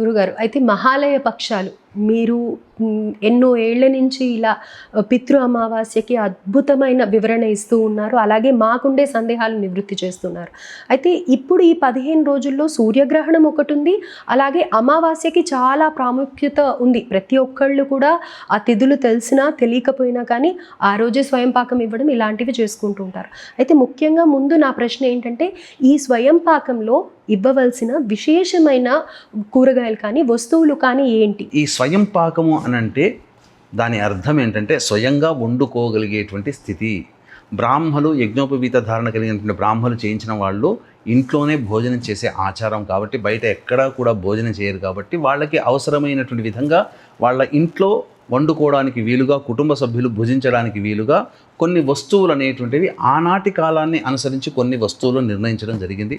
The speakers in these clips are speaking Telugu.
గురుగారు. అయితే మహాలయ పక్షాలు మీరు ఎన్నో ఏళ్ళ నుంచి ఇలా పితృ అమావాస్యకి అద్భుతమైన వివరణ ఇస్తూ ఉన్నారు. అలాగే మాకుండే సందేహాలు నివృత్తి చేస్తున్నారు. అయితే ఇప్పుడు ఈ పదిహేను రోజుల్లో సూర్యగ్రహణం ఒకటి ఉంది. అలాగే అమావాస్యకి చాలా ప్రాముఖ్యత ఉంది. ప్రతి ఒక్కళ్ళు కూడా ఆ తిథులు తెలిసినా తెలియకపోయినా కానీ ఆ రోజే స్వయం పాకం ఇవ్వడం ఇలాంటివి చేసుకుంటూ ఉంటారు. అయితే ముఖ్యంగా ముందు నా ప్రశ్న ఏంటంటే ఈ స్వయం పాకంలో ఇవ్వవలసిన విశేషమైన కూరగాయలు కానీ వస్తువులు కానీ ఏంటి? ఈ స్వయం పాకము అని అంటే దాని అర్థం ఏంటంటే స్వయంగా వండుకోగలిగేటువంటి స్థితి. బ్రాహ్మలు యజ్ఞోపవీత ధారణ కలిగినటువంటి బ్రాహ్మలు చేయించిన వాళ్ళు ఇంట్లోనే భోజనం చేసే ఆచారం కాబట్టి బయట ఎక్కడా కూడా భోజనం చేయరు కాబట్టి వాళ్ళకి అవసరమైనటువంటి విధంగా వాళ్ళ ఇంట్లో వండుకోవడానికి వీలుగా కుటుంబ సభ్యులు భుజించడానికి వీలుగా కొన్ని వస్తువులు అనేటువంటివి ఆనాటి కాలాన్ని అనుసరించి కొన్ని వస్తువులు నిర్ణయించడం జరిగింది.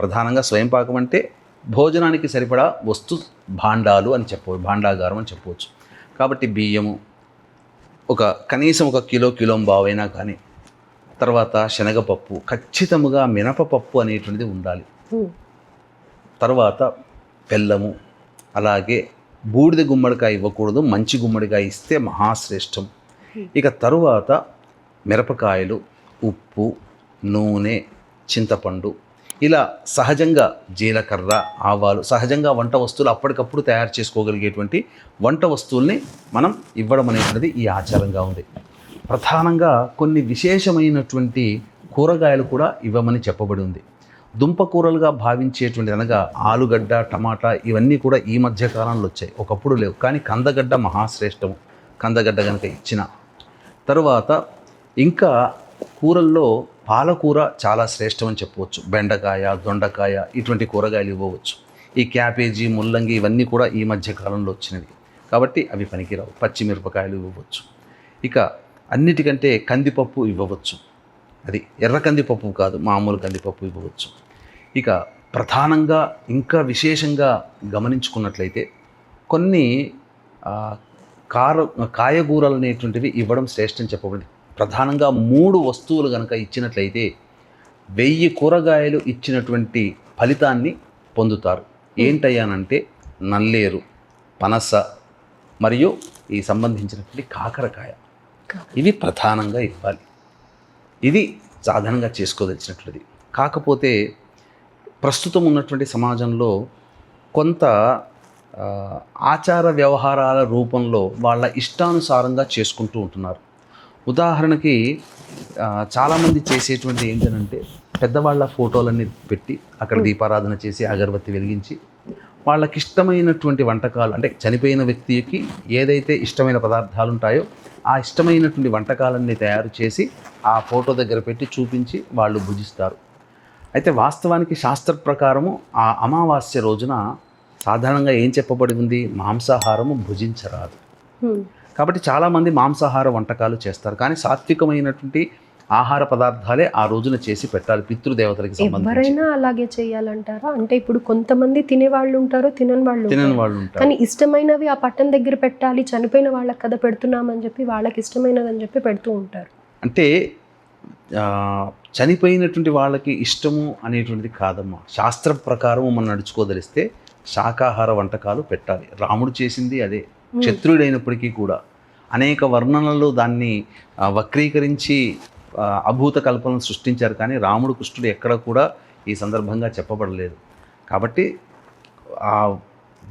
ప్రధానంగా స్వయం పాకం అంటే భోజనానికి సరిపడా వస్తు భాండాలు అని చెప్పవచ్చు భాండాగారం అని చెప్పవచ్చు. కాబట్టి బియ్యము ఒక కనీసం ఒక కిలో కిలో బావైనా కానీ తర్వాత శనగపప్పు ఖచ్చితముగా మినపపప్పు అనేటువంటిది ఉండాలి. తర్వాత బెల్లము అలాగే బూడిద గుమ్మడికాయ ఇవ్వకూడదు మంచి గుమ్మడికాయ ఇస్తే మహాశ్రేష్టం. ఇక తరువాత మిరపకాయలు ఉప్పు నూనె చింతపండు ఇలా సహజంగా జీలకర్ర ఆవాలు సహజంగా వంట వస్తువులు అప్పటికప్పుడు తయారు చేసుకోగలిగేటువంటి వంట వస్తువుల్ని మనం ఇవ్వడం అనేటువంటిది ఈ ఆచారంగా ఉంది. ప్రధానంగా కొన్ని విశేషమైనటువంటి కూరగాయలు కూడా ఇవ్వమని చెప్పబడి ఉంది. దుంప కూరలుగా భావించేటువంటి అనగా ఆలుగడ్డ టమాటా ఇవన్నీ కూడా ఈ మధ్య కాలంలో వచ్చాయి. ఒకప్పుడు లేవు. కానీ కందగడ్డ మహాశ్రేష్టము. కందగడ్డ కనుక ఇచ్చిన తరువాత ఇంకా కూరల్లో పాలకూర చాలా శ్రేష్టమని చెప్పవచ్చు. బెండకాయ దొండకాయ ఇటువంటి కూరగాయలు ఇవ్వవచ్చు. ఈ క్యాబేజీ ముల్లంగి ఇవన్నీ కూడా ఈ మధ్య కాలంలో వచ్చినవి. కాబట్టి అవి పనికిరావు. పచ్చిమిరపకాయలు ఇవ్వవచ్చు. ఇక అన్నిటికంటే కందిపప్పు ఇవ్వవచ్చు. అది ఎర్ర కందిపప్పు కాదు మామూలు కందిపప్పు ఇవ్వవచ్చు. ఇక ప్రధానంగా ఇంకా విశేషంగా గమనించుకున్నట్లయితే కొన్ని కార కాయగూరలు అనేటువంటివి ఇవ్వడం శ్రేష్టం చెప్పబడింది. ప్రధానంగా మూడు వస్తువులు కనుక ఇచ్చినట్లయితే వెయ్యి కూరగాయలు ఇచ్చినటువంటి ఫలితాన్ని పొందుతారు. ఏంటయ్యానంటే నల్లేరు పనస మరియు ఈ సంబంధించినటువంటి కాకరకాయ. ఇవి ప్రధానంగా ఇవ్వాలి. ఇది సాధనంగా చేసుకోదలిచినట్లుది. కాకపోతే ప్రస్తుతం ఉన్నటువంటి సమాజంలో కొంత ఆచార వ్యవహారాల రూపంలో వాళ్ళ ఇష్టానుసారంగా చేసుకుంటూ ఉంటున్నారు. ఉదాహరణకి చాలామంది చేసేటువంటి ఏంటంటే పెద్దవాళ్ళ ఫోటోలన్నీ పెట్టి అక్కడ దీపారాధన చేసి అగరబత్తి వెలిగించి వాళ్ళకి ఇష్టమైనటువంటి వంటకాలు అంటే చనిపోయిన వ్యక్తికి ఏదైతే ఇష్టమైన పదార్థాలు ఉంటాయో ఆ ఇష్టమైనటువంటి వంటకాలన్నీ తయారు చేసి ఆ ఫోటో దగ్గర పెట్టి చూపించి వాళ్ళు భుజిస్తారు. అయితే వాస్తవానికి శాస్త్ర ప్రకారము ఆ అమావాస్య రోజున సాధారణంగా ఏం చెప్పబడి ఉంది? మాంసాహారము భుజించరాదు. కాబట్టి చాలామంది మాంసాహార వంటకాలు చేస్తారు. కానీ సాత్వికమైనటువంటి ఆహార పదార్థాలే ఆ రోజున చేసి పెట్టాలి పితృదేవతలకి ఎవరైనా అలాగే చేయాలంటారా? అంటే ఇప్పుడు కొంతమంది తినే వాళ్ళు ఉంటారు తినని వాళ్ళు తినని. వాళ్ళు ఉంటారు. కానీ ఇష్టమైనవి ఆ పట్టం దగ్గర పెట్టాలి చనిపోయిన వాళ్ళకి కదా పెడుతున్నామని చెప్పి వాళ్ళకి ఇష్టమైనది అని చెప్పి పెడుతూ ఉంటారు. అంటే చనిపోయినటువంటి వాళ్ళకి ఇష్టము అనేటువంటిది కాదమ్మా. శాస్త్ర ప్రకారం మనం నడుచుకోదలిస్తే శాకాహార వంటకాలు పెట్టాలి. రాముడు చేసింది అదే. క్షత్రుడైనప్పటికీ కూడా అనేక వర్ణనలు దాన్ని వక్రీకరించి అభూత కల్పనలు సృష్టించారు. కానీ రాముడు కృష్ణుడు ఎక్కడ కూడా ఈ సందర్భంగా చెప్పబడలేదు. కాబట్టి ఆ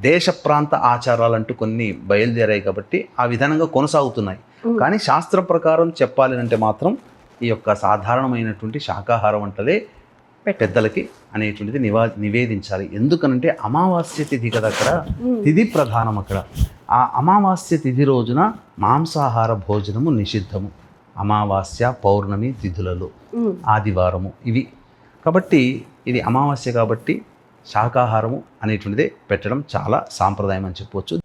దేశ ప్రాంత ఆచారాలంటూ కొన్ని బయలుదేరాయి కాబట్టి ఆ విధానంగా కొనసాగుతున్నాయి. కానీ శాస్త్ర ప్రకారం చెప్పాలి అంటే మాత్రం ఈ యొక్క సాధారణమైనటువంటి శాకాహార వంటలే. పెద్దలకి అనేటువంటిది నివా నివేదించాలి. ఎందుకనంటే అమావాస్య తిథి కదా అక్కడ. తిథి ప్రధానం అక్కడ. ఆ అమావాస్య తిథి రోజున మాంసాహార భోజనము నిషిద్ధము. అమావాస్య పౌర్ణమి తిథులలో. ఆదివారము ఇవి. కాబట్టి ఇది అమావాస్య కాబట్టి శాకాహారము అనేటువంటిదే పెట్టడం చాలా సాంప్రదాయం అని చెప్పవచ్చు.